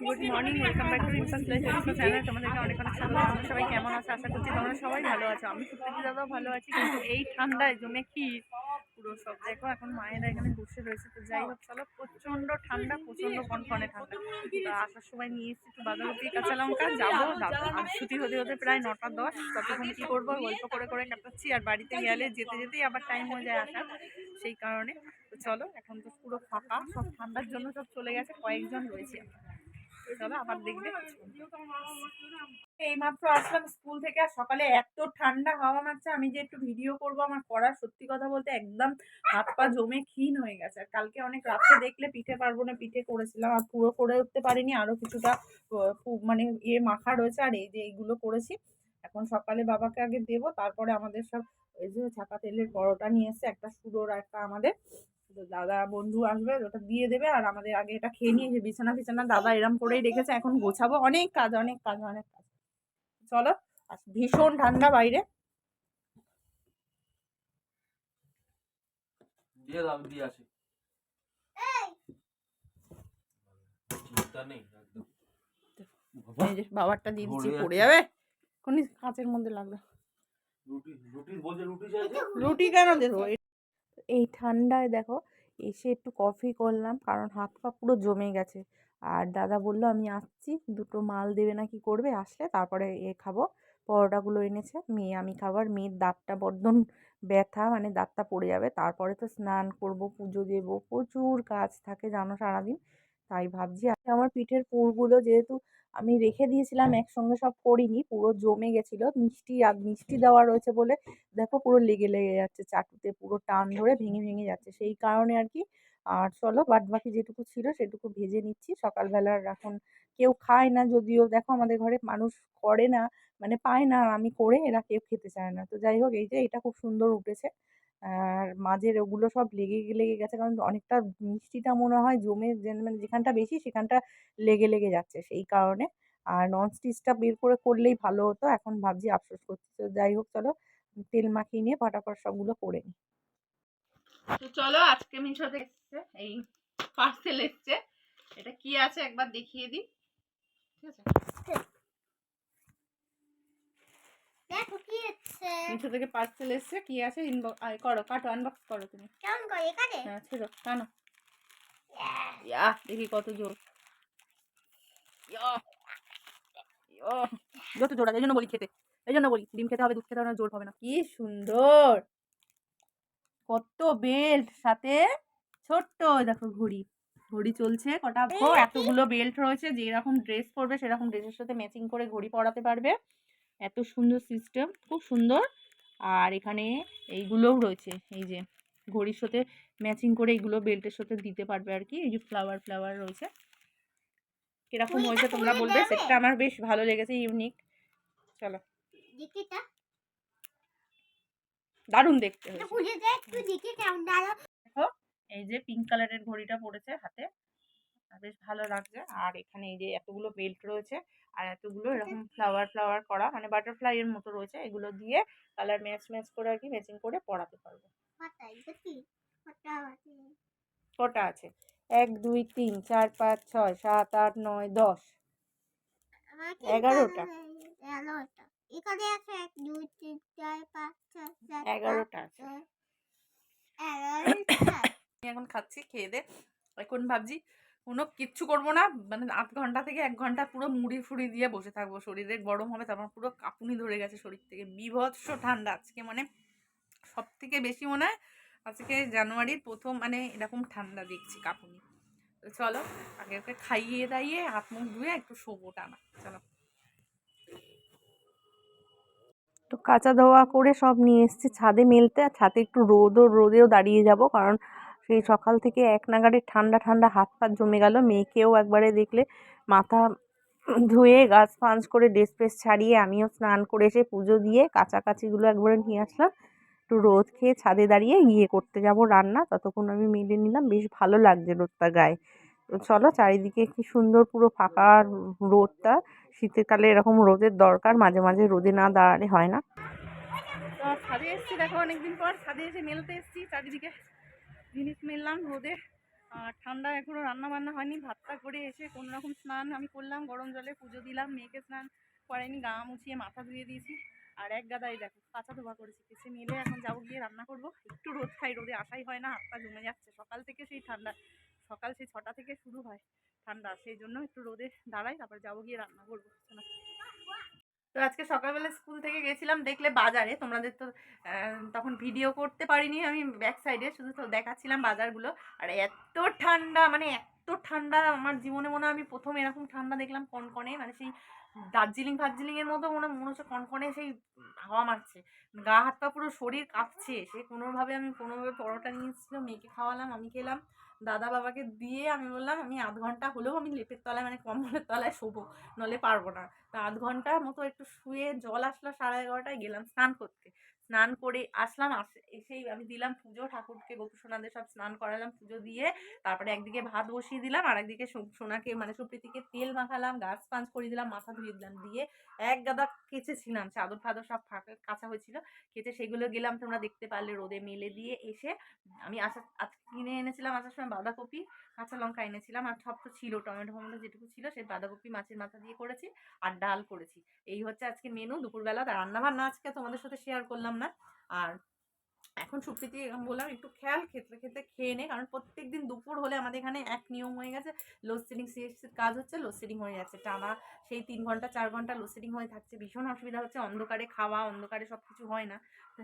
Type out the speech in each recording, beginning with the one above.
Good morning welcome back to place channel তোমাদেরকে অনেক অনেক স্বাগত সবাই কেমন আছো আশা করছি তোমরা সবাই ভালো আছো আমি সত্যি দাদাও ভালো আছি কিন্তু এই ঠান্ডায় জমে কি পুরো সব। দেখো, এখন মায়েরা এখানে বসে রয়েছে, তো যাই হোক, চলো, প্রচণ্ড ঠান্ডা, প্রচণ্ড কনকনে ঠান্ডা। তো আসার সময় নিয়ে এসেছি একটু বাঁধাকপি কাঁচা লঙ্কা, যাব আর ছুটি হতে হতে প্রায় নটা, দশ। ততক্ষণ কী করব? গল্প করে করে কাটাচ্ছি। আর বাড়িতে গেলে যেতে, যেতেই আবার টাইম হয়ে যায় আসার, সেই কারণে। তো চলো, এখন তো পুরো ফাঁকা, সব ঠান্ডার জন্য সব চলে গেছে, কয়েকজন রয়েছে। চলো দেখবে এইমাত্র আসলাম স্কুল থেকে আর সকালে এত ঠান্ডা হাওয়া মারছে, আমি যে একটু ভিডিও করব আমার করার সত্যি কথা বলতে একদম হাত পা জমে ক্ষীণ হয়ে গেছে। আর কালকে অনেক রাত্রে দেখলে পিঠে পারব না, পিঠে করেছিলাম আর পুরো করে উঠতে পারিনি আরও কিছুটা মানে ইয়ে মাখা রয়েছে আর এই যে এইগুলো করেছি। এখন সকালে বাবাকে আগে দেবো, তারপরে আমাদের সব এই যে ছাকা তেলের পরোটা নিয়ে এসছে, একটা সুডোর আর একটা আমাদের দাদা বন্ধু আসবে ওটা দিয়ে দেবে আর আমাদের আগে এটা খেয়ে নিয়ে যে বিছানা ফিছানা দাদা এরম করেই রেখেছে এখন গোছাবো। অনেক কাজ অনেক কাজ অনেক কাজ। চলো আর ভীষণ ঠান্ডা বাইরে। দিয়ে দাও দিয়ে আসি। চিন্তা নেই বাবারটা দিয়ে দিচ্ছি পড়ে যাবে? কোনি কাঁচের মধ্যে লাগল রুটি রুটি বলছে রুটি চাইছে? রুটি কেন দেবো? এই ঠান্ডায় দেখো এসে একটু কফি করলাম, কারণ হাত পা পুরো জমে গেছে। আর দাদা বলল, আমি আসছি, দুটো মাল দেবে না কি করবে? আসলে তারপরে এ খাব। পরোটাগুলো এনেছে, মেয়ে আমি খাবার মেয়ের দাঁতটা বর্ধন ব্যথা মানে দাঁতটা পড়ে যাবে। তারপরে তো স্নান করব, পুজো দেবো। প্রচুর কাজ থাকে জানো সারাদিন। তাই ভাবছি আমার পিঠের পুরগুলো যেহেতু আমি রেখে দিয়েছিলাম, একসঙ্গে সব করিনি, পুরো জমে গেছিল। মিষ্টি আর মিষ্টি দেওয়া রয়েছে বলে দেখো পুরো লেগে লেগে যাচ্ছে চাটুতে, পুরো টান ধরে ভেঙে ভেঙে যাচ্ছে। সেই কারণে আর কি, আর চলো বাদ বাকি যেটুকু ছিল সেটুকু ভেজে নিচ্ছি। সকালবেলার এখন কেউ খায় না, যদিও দেখো আমাদের ঘরে মানুষ করে না মানে পায় না, আর আমি করে এরা কেউ খেতে চায় না। তো যাই হোক, এই যে এটা খুব সুন্দর উঠেছে। আর মাঝের ওগুলো সব লেগে লেগে গেছে। কারণ অনেকটা মিষ্টিটা মনে হয় জমে মানে যেখানটা বেশি সেখানটা লেগে লেগে যাচ্ছে সেই কারণে। আর নন স্টিচটা বের করে করলেই ভালো হতো। এখন ভাবছি আফসোস করছি। তো যাই হোক, চলো তেল মাখিয়ে নিয়ে ফটাফট সবগুলো করে নিই। তো চলো, আজকে মিশো এসছে। এই পার্সেল এসছে। এটা কি আছে একবার দেখিয়ে দিই। ঠিক আছে দেখো কি মিশো থেকে পার্সেল এসছে কি আছে ইনবক্স করো কাটো আনবক্স করো তুমি। কেমন করে এখানে? হ্যাঁ ছিল টানো। ইয়া দেখি কত জোর। যত জোর এই জন্য বলি খেতে। এই জন্য বলি ডিম খেতে হবে দুধ খেতে হবে না জোর হবে না। কি সুন্দর! কত বেল্ট সাথে ছোট্ট দেখো ঘড়ি। ঘড়ি চলছে কটা এতগুলো বেল্ট রয়েছে যেরকম ড্রেস পরবে সেরকম ড্রেসের সাথে ম্যাচিং করে ঘড়ি পরাতে পারবে। এত সুন্দর সিস্টেম খুব সুন্দর। আর এখানে এইগুলোও রয়েছে এই যে ঘড়ির সাথে ম্যাচিং করে এগুলো বেল্টের সাথে দিতে পারবে আর কি এই যে ফ্লাওয়ার ফ্লাওয়ার রয়েছে। কীরকম হয়েছে তোমরা বলবে? সেটা আমার বেশ ভালো লেগেছে ইউনিক চলো। দারুণ দেখতে এই যে পিঙ্ক কালারের ঘড়িটা পড়েছে হাতে। বেশ ভালো লাগছে। আর এখানে এই যে এতগুলো বেল্ট রয়েছে আর এতগুলো এরকম ফ্লাওয়ার ফ্লাওয়ার করা মানে বাটারফ্লাই এর মতো রয়েছে এগুলো দিয়ে কালার ম্যাচ ম্যাচ করে আর কি ম্যাচিং করে পরাতে পারব। কটা? আছে? এক দুই তিন চার পাঁচ ছয় সাত আট নয় দশ। এগারোটা। এগারোটা। এখানে আছে এক দুই তিন চার পাঁচ ছয় সাত এগারোটা আছে। এগারোটা আমি এখন খাচ্ছি খেয়ে দে। এখন ভাবছি কোনো কিচ্ছু করব না। মানে আধ ঘণ্টা থেকে এক ঘণ্টা পুরো মুড়ি ফুড়ি দিয়ে বসে থাকব শরীরে। গরম হবে, তারপর পুরো কাঁপুনি ধরে গেছে শরীর থেকে। বিভৎস ঠান্ডা আজকে মানে সব থেকে বেশি মনে হয় আজকে জানুয়ারির প্রথম মানে এরকম ঠান্ডা দেখছি কাঁপুনি। তো চলো, আগে ওকে খাইয়ে দাইয়ে হাত মুখ ধুয়ে একটু শোবো টানা চলো। তো কাঁচা ধোয়া করে সব নিয়ে এসেছি। ছাদে মেলতে আর ছাদে একটু রোদও, রোদেও দাঁড়িয়ে যাব কারণ সেই সকাল থেকে এক নাগাড়ে ঠান্ডা ঠান্ডা হাত পা জমে গেল। মেয়েকেও একবারে দেখলে মাথা ধুয়ে গাছ ফাঁজ করে ড্রেস ফ্রেস ছাড়িয়ে আমিও স্নান করে এসে পুজো দিয়ে কাছাকাছিগুলো একবারে নিয়ে আসলাম। একটু রোদ খেয়ে ছাদে দাঁড়িয়ে গিয়ে করতে যাব রান্না। ততক্ষণ আমি মেলে নিলাম। বেশ ভালো লাগছে রোদটা গায়ে। তো চলো চারিদিকে কি সুন্দর পুরো ফাঁকা রোদটা। শীতকালে এরকম রোদের দরকার, মাঝে মাঝে রোদে না দাঁড়ালে হয় না। ছাদে এসেছি। দেখো, অনেকদিন পর ছাদে এসে মেলতে এসেছি। চারিদিকে জিনিস মেললাম, রোদে আর ঠান্ডা এখনও রান্না বান্না হয়নি, ভাতটা করে এসে কোনো রকম স্নান আমি করলাম, গরম জলে পুজো দিলাম, মেয়েকে স্নান করাইনি, গা মুছিয়ে মাথা ধুয়ে দিয়েছি, আর এক গাদাই দেখো, কাঁচা ধোয়া করেছি কেসে মিলে এখন যাব গিয়ে রান্না করব, একটু রোদ খাই, রোদে আসাই হয় না, হাত পা জমে যাচ্ছে, সকাল থেকে সেই ঠান্ডা, সকাল সেই ছটা থেকে শুরু হয় ঠান্ডা, সেই জন্য একটু রোদে দাঁড়াই, তারপর যাব গিয়ে রান্না করব চলো। তো আজকে সকালবেলা স্কুল থেকে গেছিলাম দেখলে বাজারে। তোমাদের তো তখন ভিডিও করতে পারিনি আমি ব্যাক সাইডে শুধু তো দেখাচ্ছিলাম বাজারগুলো। আর এত ঠান্ডা মানে এত ঠান্ডা, আমার জীবনে মনে আমি প্রথম এরকম ঠান্ডা দেখলাম কনকনে মানে সেই দার্জিলিং, ফার্জিলিংয়ের মতো মনে মনে হচ্ছে কনকনে সেই হাওয়া মারছে। গা হাত পা পুরো শরীর কাঁপছে। সে কোনোভাবে আমি কোনোভাবে পরোটা নিয়ে এসেছিলাম মেয়েকে খাওয়ালাম, আমি খেলাম। দাদা বাবাকে দিয়ে আমি বললাম, আমি আধ ঘণ্টা হলেও আমি লেপের তলায় মানে কম্বলের তলায় শোবো, নলে পারব না। তা আধ ঘণ্টার মতো একটু শুয়ে জল আসলো সাড়ে এগারোটায়, গেলাম স্নান করতে। স্নান করে আসলাম, আসে, এসেই আমি দিলাম পুজো, ঠাকুরকে, গোপুসোনাদের সব স্নান করালাম, পুজো দিয়ে তারপরে একদিকে ভাত বসিয়ে দিলাম, আর একদিকে সোনাকে মানে সুপ্রীতিকে তেল মাখালাম, গাছ পাঞ্চ করে দিলাম, মাথা ধুয়ে দিলাম, দিয়ে এক গাদা কেচেছিলাম, চাদর ফাদর সব ফাঁকা, কাঁচা হয়েছিল কেচে সেগুলো গেলাম, তোমরা দেখতে পারলে, রোদে মেলে দিয়ে এসে আমি আসা আজকে কিনে এনেছিলাম আসার সময় বাঁধাকপি, কাঁচা লঙ্কা এনেছিলাম, আর সব তো ছিল, টমেটো ফমেটো যেটুকু ছিল, সেই বাঁধাকপি মাছের মাথা দিয়ে করেছি আর ডাল করেছি। এই হচ্ছে আজকে মেনু দুপুরবেলা রান্না বান্না আজকে তোমাদের সাথে শেয়ার করলাম না। আর এখন সুপ্রীতি বললাম একটু খেয়াল খেতে খেতে খেয়ে নে। কারণ প্রত্যেক দিন দুপুর হলে আমাদের এখানে এক নিয়ম হয়ে গেছে। লোডশেডিং সিএসসির কাজ হচ্ছে লোডশেডিং হয়ে যাচ্ছে। টানা সেই তিন ঘণ্টা, চার ঘণ্টা লোডশেডিং হয়ে থাকছে। ভীষণ অসুবিধা হচ্ছে, অন্ধকারে খাওয়া, অন্ধকারে সব কিছু হয় না।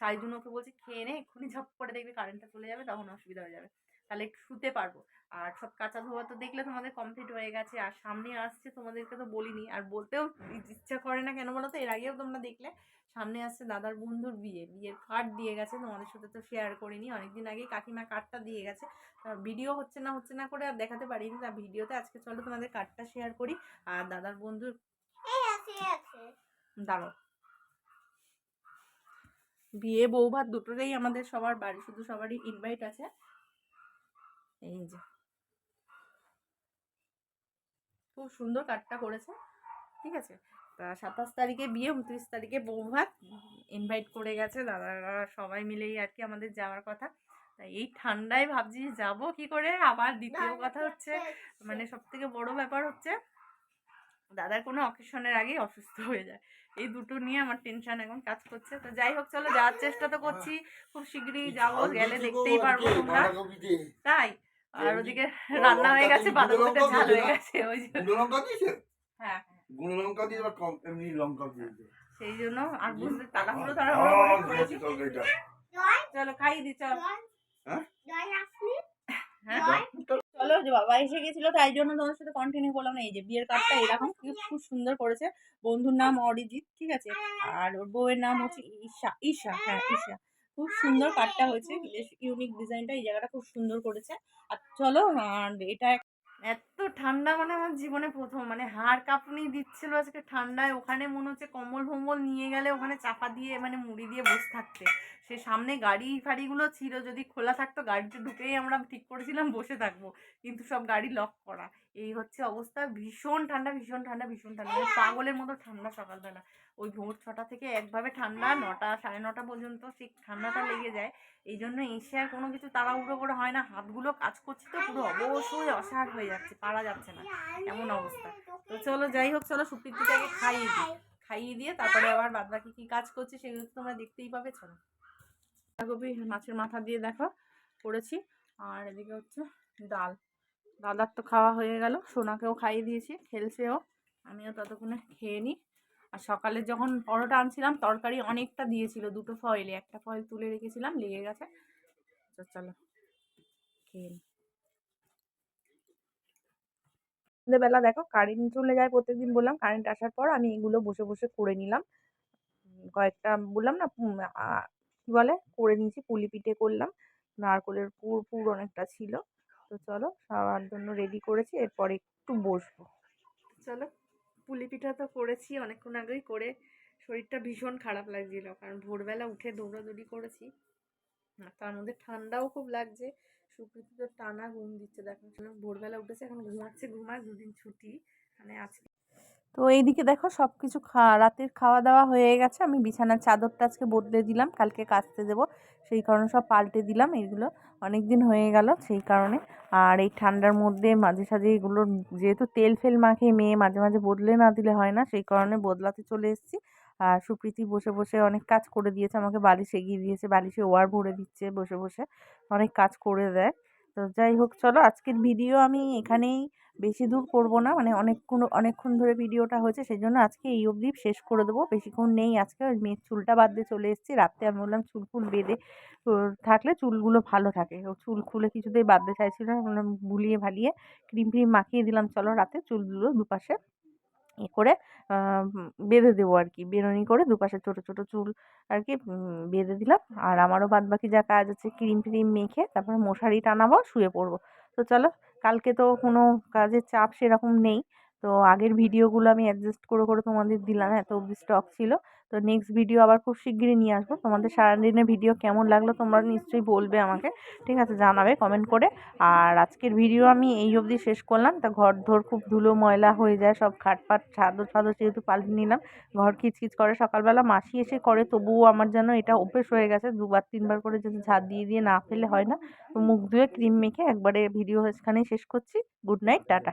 সেই জন্য ওকে বলছি খেয়ে নে, এক্ষুনি ঝপ করে দেখবি কারেন্টটা চলে যাবে, তখন অসুবিধা হয়ে যাবে। তাহলে একটু শুতে পারব। আর সব কাঁচা ধোয়া তো দেখলে তোমাদের কমপ্লিট হয়ে গেছে। আর সামনে আসছে তোমাদেরকে তো বলিনি। আর বলতেও ইচ্ছা করে না কেন বলো তো? এর আগেও তোমরা দেখলে। সামনে আসছে দাদার বন্ধুর বিয়ে। বিয়ের কার্ড দিয়ে গেছে তোমাদের সাথে তো শেয়ার করিনি। অনেকদিন আগেই কাকিমা কার্ডটা দিয়ে গেছে। ভিডিও হচ্ছে না হচ্ছে না করে আর দেখাতে পারিনি। তা ভিডিওতে আজকে চলো তোমাদের কার্ডটা শেয়ার করি। আর দাদার বন্ধুর দাঁড়ো বিয়ে বউ ভাত দুটোতেই আমাদের সবার বাড়ি শুধু সবারই ইনভাইট আছে। এই যে। খুব সুন্দর কার্ডটা করেছে। ঠিক আছে? তা সাতাশ তারিখে বিয়ে উনত্রিশ তারিখে বউ ভাত ইনভাইট করে গেছে দাদারা সবাই মিলেই আর কি আমাদের যাওয়ার কথা। তা এই ঠান্ডায় ভাবছি যাব কি করে? আবার দ্বিতীয় কথা হচ্ছে মানে সব থেকে বড় ব্যাপার হচ্ছে দাদার কোনো অকেশনের আগেই অসুস্থ হয়ে যায়। এই দুটো নিয়ে আমার টেনশন এখন কাজ করছে। তো যাই হোক চলো যাওয়ার চেষ্টা তো করছি। খুব শীঘ্রই যাব গেলে দেখতেই পারব তোমরা। তাই আর ওদিকে রান্না হয়ে গেছে বাঁধাকপিটা ঝাল হয়ে গেছে ওই হ্যাঁ। গুঁড়ো লঙ্কা দিয়ে বা কম এমনি লঙ্কা দিয়েছে সেই জন্য আর বুঝতে তাড়াহুড়ো তাড়াহুড়ো জয় চলো খাই দি চলো। হ্যাঁ? হ্যাঁ? চলো যে বাবা এসে গেছিল তাই জন্য তোমার সাথে কন্টিনিউ করলাম না। এই যে বিয়ের কার্ডটা এরকম খুব সুন্দর করেছে। বন্ধুর নাম অরিজিৎ ঠিক আছে? আর ওর বউয়ের নাম হচ্ছে ঈশা ঈশা হ্যাঁ ঈশা। খুব সুন্দর কার্ডটা হয়েছে। বেশ ইউনিক ডিজাইনটা এই জায়গাটা খুব সুন্দর করেছে। আর চলো আর এটা এক- এত ঠান্ডা মানে আমার জীবনে প্রথম। মানে হাড় কাঁপুনি দিচ্ছিল আজকে ঠান্ডায়। ওখানে মনে হচ্ছে কম্বল ফম্বল নিয়ে গেলে ওখানে চাপা দিয়ে মানে মুড়ি দিয়ে বসে থাকতে। সে সামনে গাড়ি ফাড়িগুলো ছিল, যদি খোলা থাকতো গাড়িতে ঢুকেই আমরা ঠিক করেছিলাম, বসে থাকব। কিন্তু সব গাড়ি লক করা। এই হচ্ছে অবস্থা। ভীষণ ঠান্ডা ভীষণ ঠান্ডা ভীষণ ঠান্ডা। মানে পাগলের মতো ঠান্ডা সকালবেলা। ওই ভোর ছটা থেকে একভাবে ঠান্ডা, নটা, সাড়ে নটা পর্যন্ত সেই ঠান্ডাটা লেগে যায়। এই জন্য এসে আর কোনো কিছু তাড়াহুড়ো করে হয় না। হাতগুলো কাজ করছে তো, পুরো অবশ্যই অসাড় হয়ে যাচ্ছে। পারা যাচ্ছে না। এমন অবস্থা। তো চলো, যাই হোক, চলো সুপ্রীতিটাকে খাইয়ে দিই। খাইয়ে দিয়ে তারপরে আবার বাদ বাকি কী কাজ করছে সেগুলো তো তোমরা দেখতেই পাবে, চলো। বাঁধাকপি মাছের মাথা দিয়ে দেখো, করেছি। আর এদিকে হচ্ছে ডাল। দাদার তো খাওয়া হয়ে গেল, সোনাকেও খাইয়ে দিয়েছি খেলছেও আমিও ততক্ষণে খেয়ে নিই। আর সকালে যখন পরোটা আনছিলাম, তরকারি অনেকটা দিয়েছিল, দুটো ফয়েলে। একটা ফয়েল তুলে রেখেছিলাম, লেগে গেছে। তো চলো, খেয়ে নিই। সন্ধ্যেবেলা দেখো কারেন্ট চলে যায় প্রত্যেকদিন বললাম কারেন্ট আসার পর আমি এগুলো বসে বসে করে নিলাম। কয়েকটা বললাম না কি বলে করে নিয়েছি, পুলি পিঠে করলাম। নারকলের পুর পুর অনেকটা ছিল। তো চলো খাওয়ার জন্য রেডি করেছি, এরপর একটু বসবো। চলো পুলি পিঠা তো করেছি, অনেকক্ষণ আগেই করে শরীরটা ভীষণ খারাপ লাগছিল। কারণ ভোরবেলা উঠে দৌড়াদৌড়ি করেছি। তার মধ্যে ঠান্ডাও খুব লাগছে। সুপ্রীতি তো টানা ঘুম দিচ্ছে, দেখো। ভোরবেলা উঠেছে, এখন ঘুমাচ্ছে, ঘুমায় দুদিন ছুটি মানে আজকে তো এইদিকে দেখো সব কিছু রাতের খাওয়া দাওয়া হয়ে গেছে। আমি বিছানার চাদরটা আজকে বদলে দিলাম, কালকে কাচতে দেবো। সেই কারণে সব পাল্টে দিলাম, এইগুলো অনেক দিন হয়ে গেল সেই কারণে। আর এই ঠান্ডার মধ্যে মাঝে সাঝে এগুলো, যেহেতু তেল ফেল মাখে মেয়ে মাঝে মাঝে বদলে না দিলে হয় না, সেই কারণে বদলাতে চলে এসেছি। আর সুপ্রীতি বসে বসে অনেক কাজ করে দিয়েছে, আমাকে বালিশ এগিয়ে দিয়েছে, বালিশে ওয়ার ভরে দিচ্ছে, বসে বসে অনেক কাজ করে দেয়। তো যাই হোক, চলো আজকের ভিডিও আমি এখানেই বেশি দূর করব না মানে অনেকক্ষণ অনেকক্ষণ ধরে ভিডিওটা হয়েছে সেই জন্য আজকে এই অবধি শেষ করে দেবো। বেশিক্ষণ নেই আজকে, ওই মেয়ের চুলটা বাদ দিয়ে চলে এসেছি। রাত্রে আমি বললাম, চুল ফুল বেঁধে থাকলে চুলগুলো ভালো থাকে। ও চুল খুলে কিছুতেই বাঁধতে চাইছিল না বললাম ভালিয়ে ক্রিম ফ্রিম মাখিয়ে দিলাম, চলো রাতে চুলগুলো দুপাশে করে বেঁধে দেবো আর কি বেরোনি করে দুপাশে ছোটো ছোটো চুল আর কি বেঁধে দিলাম। আর আমারও বাদ বাকি যা কাজ আছে, ক্রিম ফ্রিম মেখে তারপরে মশারি টানাবো, শুয়ে পড়ব। তো চলো, কালকে তো কোনো কাজের চাপ সেরকম নেই। তো আগের ভিডিওগুলো আমি অ্যাডজাস্ট করে করে তোমাদের দিলাম, এত অব্দি স্টক ছিল। তো নেক্সট ভিডিও আবার খুব শিগগিরই নিয়ে আসব। তোমাদের সারাদিনের ভিডিও কেমন লাগল তোমরা নিশ্চয়ই বলবে আমাকে। ঠিক আছে, জানাবে কমেন্ট করে। আর আজকের ভিডিও আমি এই অবধি শেষ করলাম। তা ঘর ধর খুব ধুলো ময়লা হয়ে যায়, সব খাটপাট চাদর ফাদর যেহেতু পাল্টে নিলাম। ঘর খিচখিচ করে সকালবেলা। মাসি এসে করে, তবুও আমার যেন এটা অভ্যেস হয়ে গেছে। দুবার, তিনবার করে যদি ঝাড় দিয়ে দিয়ে না ফেলে হয় না, তো মুখ ধুয়ে ক্রিম মেখে একবারে ভিডিও এখানেই শেষ করছি। Good night tata.